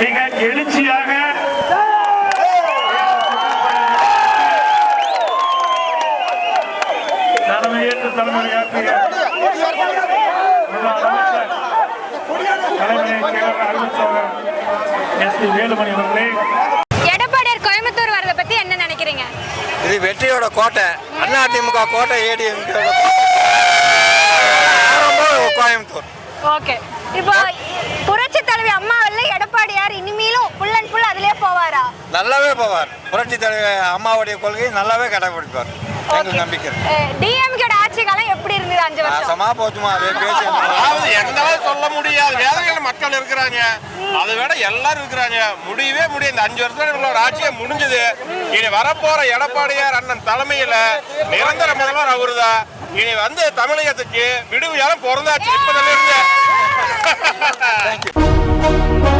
மிக எழுச்சியாக. தலைமையேற்று தலைமையாற்றிய முன்னாள் அமைச்சர் தலைமை செயலர் அறிவிச்சவர் எஸ் பி வேலுமணி அவர்களே. எடப்பாடியார் கோயம்புத்தூர் வரதை பத்தி என்ன நினைக்கிறீங்க? இது வெற்றியோட கோட்டை அதிமுக கோட்டை ஏடிஎம்கே கோயம்புத்தூர். ஓகே. இப்போ புரட்சி தலைவி அம்மா வரல எடப்பாடியார் நல்லாவே போவார். புரட்சி தலைவர் அம்மாவுடைய கொள்கையை நல்லாவே கடைபிடிப்பார். எங்களுக்கு நம்பிக்கை. டிஎம்கேட ஆட்சி காலம் எப்படி இருந்தது அஞ்சு வருஷம்? நாசமா போச்சுமா அதே பேச்சு அதாவது அளவு சொல்ல முடியாது. வேதனைகள் மக்கள் இருக்கிறாங்க. அதை விட எல்லாரும் இருக்கிறாங்க. முடியவே முடியும் இந்த அஞ்சு வருஷம் இவங்களோட ஆட்சியே முடிஞ்சது. இனி வரப்போற எடப்பாடியார் அண்ணன் தலைமையில நிரந்தர முதல்வர் அவருதான் இனி வந்து தமிழகத்துக்கு விடுவியாலும் பிறந்தாச்சு. இப்பதுல இருந்து. சரித்திர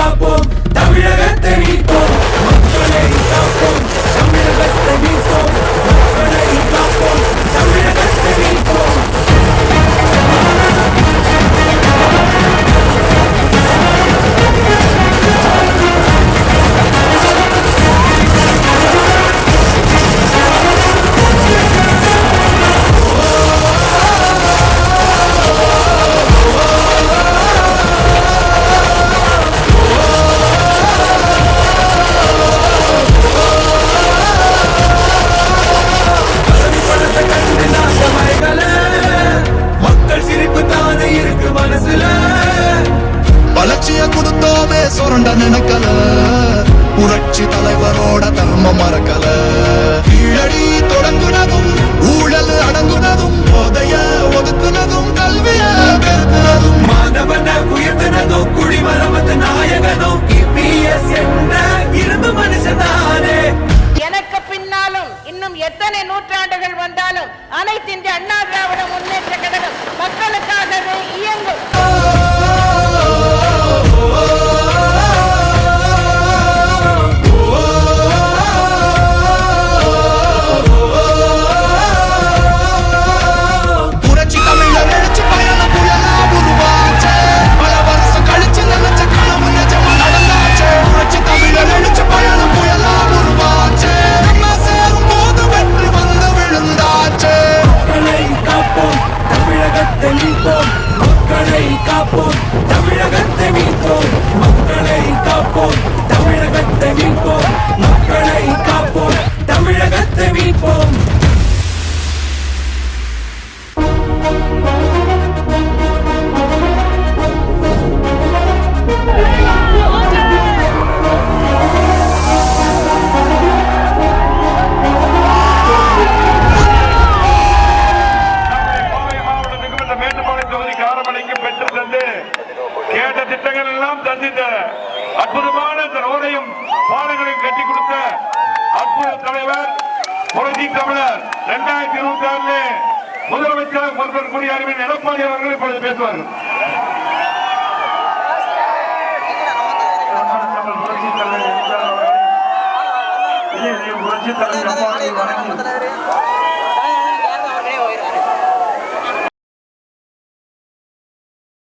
சுரண்ட நினைக்கல. புரட்சி தலைவரோட தர்மம் மறக்கல. கீழடி தொடங்குனதும் ஊழல் அடங்குனதும் போதைய ஒதுக்குனதும் கல்விய பெருக்குனதும். மாணவன உயர்த்தினதோ குடிமரமத்து நாயகனோ இபிஎஸ் என்ற இரும்பு மனுஷனானே எனக்கு பின்னாலும் இன்னும் எத்தனை நூற்றாண்டுகள் வந்தாலும் அனைத்து இந்திய தந்து கேட்ட திட்டங்கள் எல்லாம் தந்து இந்த அற்புதமான ரோடையும் பாலங்களையும் கட்டி கொடுத்த அற்புத தலைவர் புரட்சி தமிழர் இரண்டாயிரத்தி இருபத்தி ஆறுல முதலமைச்சராக பொறுப்பேற்கக்கூடிய அறிவின் எடப்பாடி அவர்கள் இப்பொழுது பேசுவார்கள். புரட்சி தலைவர் புரட்சி தலைவர்